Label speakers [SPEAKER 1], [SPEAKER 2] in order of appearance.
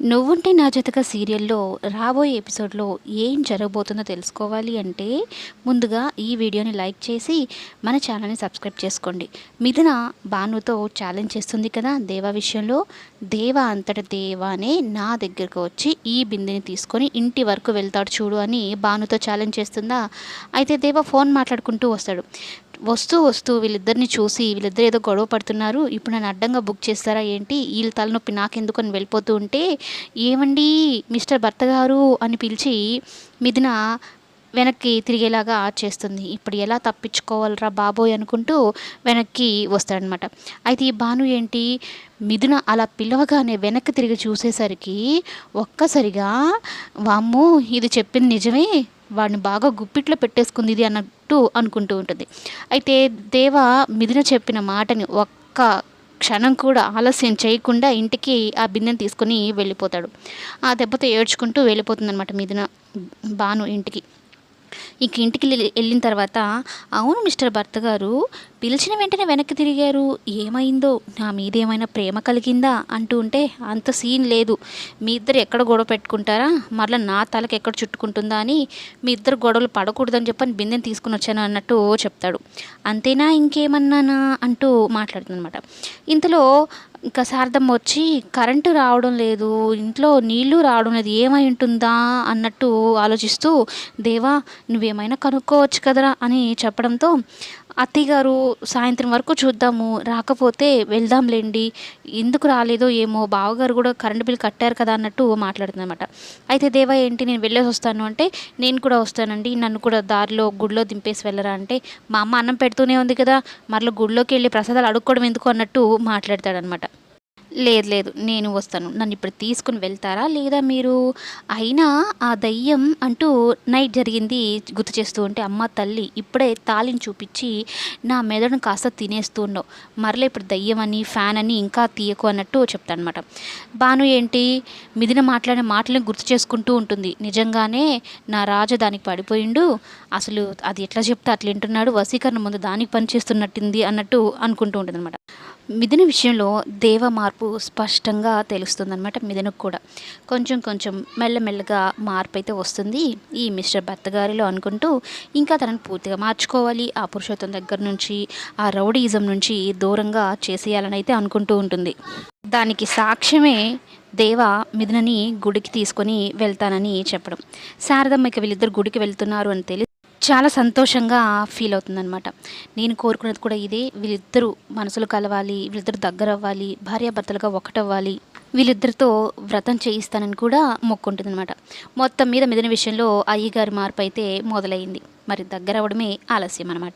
[SPEAKER 1] నువ్వుంటే నా జతగా సీరియల్లో రాబోయే ఎపిసోడ్లో ఏం జరగబోతుందో తెలుసుకోవాలి అంటే ముందుగా ఈ వీడియోని లైక్ చేసి మన ఛానల్ని సబ్స్క్రైబ్ చేసుకోండి. మిథున భానుతో ఛాలెంజ్ చేస్తుంది కదా దేవా విషయంలో. దేవ అంతట దేవానే నా దగ్గరకు వచ్చి ఈ బిందెని తీసుకొని ఇంటి వరకు వెళ్తాడు చూడు అని భానుతో ఛాలెంజ్ చేస్తుందా? అయితే దేవ ఫోన్ మాట్లాడుకుంటూ వస్తాడు. వస్తూ వస్తూ వీళ్ళిద్దరిని చూసి వీళ్ళిద్దరు ఏదో గొడవ పడుతున్నారు. ఇప్పుడు నన్ను అడ్డంగా బుక్ చేస్తారా ఏంటి? వీళ్ళ తలనొప్పి నాకెందుకు అని వెళ్ళిపోతూ ఉంటే ఏమండి మిస్టర్ భర్త గారు? అని పిలిచి మిథున వెనక్కి తిరిగేలాగా చేస్తుంది ఇప్పుడు ఎలా తప్పించుకోవాలరా బాబోయ్ అనుకుంటూ వెనక్కి వస్తాడనమాట. అయితే ఈ భాను ఏంటి? మిథున అలా పిలవగానే వెనక్కి తిరిగి చూసేసరికి ఒక్కసారిగా వామ్మో ఇది చెప్పింది నిజమే. వాడిని బాగా గుప్పిట్లో పెట్టేసుకుంది ఇది అన్న అన్నట్టు అనుకుంటూ ఉంటుంది. అయితే దేవ మిథున చెప్పిన మాటని ఒక్క క్షణం కూడా ఆలస్యం చేయకుండా ఇంటికి ఆ బిందెని తీసుకొని వెళ్ళిపోతాడు. ఆ దెబ్బతో ఏడ్చుకుంటూ వెళ్ళిపోతుందన్నమాట మిథున బాను ఇంటికి. ఇంక ఇంటికి వెళ్ళి- వెళ్ళిన తర్వాత అవును మిస్టర్ భర్త గారు పిలిచిన వెంటనే వెనక్కి తిరిగారు. ఏమైందో? నా మీద ఏమైనా ప్రేమ కలిగిందా? అంటూ ఉంటే అంత సీన్ లేదు. మీ ఇద్దరు ఎక్కడ గొడవ పెట్టుకుంటారా? మరలా నా తలకి ఎక్కడ చుట్టుకుంటుందా అని మీ ఇద్దరు గొడవలు పడకూడదని చెప్పని బిందెని తీసుకుని వచ్చాను అన్నట్టు చెప్తాడు. అంతేనా ఇంకేమన్నానా? అంటూ మాట్లాడుతుందనమాట ఇంతలో ఇంకా శారదమ్మ వచ్చి కరెంటు రావడం లేదు. ఇంట్లో నీళ్ళు రావడం లేదు. ఏమై ఉంటుందా? అన్నట్టు ఆలోచిస్తూ దేవా నువ్వేమైనా కనుక్కోవచ్చు కదరా? అని చెప్పడంతో అత్తయ్య గారు సాయంత్రం వరకు చూద్దాము రాకపోతే వెళ్దాంలేండి. ఎందుకు రాలేదో ఏమో బావగారు కూడా కరెంటు బిల్ కట్టారు కదా అన్నట్టు మాట్లాడుతుందన్నమాట. అయితే దేవా ఏంటి నేను వెళ్ళేసి వస్తాను అంటే నేను కూడా వస్తానండి. నన్ను కూడా దారిలో గుడిలో దింపేసి వెళ్ళరా అంటే మా అమ్మ అన్నం పెడుతూనే ఉంది కదా మరలా గుడిలోకి వెళ్ళి ప్రసాదాలు అడుక్కోవడం ఎందుకు అన్నట్టు మాట్లాడతాడనమాట లేదు లేదు నేను వస్తాను. నన్ను ఇప్పుడు తీసుకుని వెళ్తారా? లేదా మీరు అయినా ఆ దయ్యం అంటూ నైట్ జరిగింది గుర్తు చేస్తూ ఉంటే అమ్మ తల్లి ఇప్పుడే తాళిని చూపించి నా మెదడును కాస్త తినేస్తూ మరలా ఇప్పుడు దయ్యం అని ఫ్యాన్ అని ఇంకా తీయకు అన్నట్టు చెప్తానమాట. బాను ఏంటి? మిదిన మాట్లాడిన మాటలను గుర్తు చేసుకుంటూ ఉంటుంది. నిజంగానే నా రాజు దానికి పడిపోయిండు. అసలు అది ఎట్లా చెప్తే అట్లా వింటున్నాడు. వసీకరణ ముందు దానికి పనిచేస్తున్నట్టుంది అన్నట్టు అనుకుంటూ ఉంటుంది అనమాట మిథున విషయంలో దేవ మార్పు స్పష్టంగా తెలుస్తుందన్నమాట మిథునకు కూడా. కొంచెం కొంచెం మెల్లమెల్లగా మార్పు అయితే వస్తుంది. ఈ మిస్టర్ భర్త గారిలో అనుకుంటూ ఇంకా తనని పూర్తిగా మార్చుకోవాలి. ఆ పురుషోత్తం దగ్గర నుంచి ఆ రౌడీజం నుంచి దూరంగా చేసేయాలని అయితే అనుకుంటూ ఉంటుంది. దానికి సాక్ష్యమే దేవ మిథునని గుడికి తీసుకొని వెళ్తానని చెప్పడం. శారదమ్మ ఇక వీళ్ళిద్దరు గుడికి వెళ్తున్నారు అని తెలిసి చాలా సంతోషంగా ఫీల్ అవుతుందన్నమాట. నేను కోరుకున్నది కూడా ఇదే. వీళ్ళిద్దరూ మనసులు కలవాలి వీళ్ళిద్దరు దగ్గర అవ్వాలి భార్యాభర్తలుగా ఒకటవ్వాలి. వీళ్ళిద్దరితో వ్రతం చేయిస్తానని కూడా మొక్కుంటుందన్నమాట. మొత్తం మీద మిదిన విషయంలో అయ్యగారి మార్పు అయితే మొదలైంది. మరి దగ్గర అవడమే ఆలస్యం అనమాట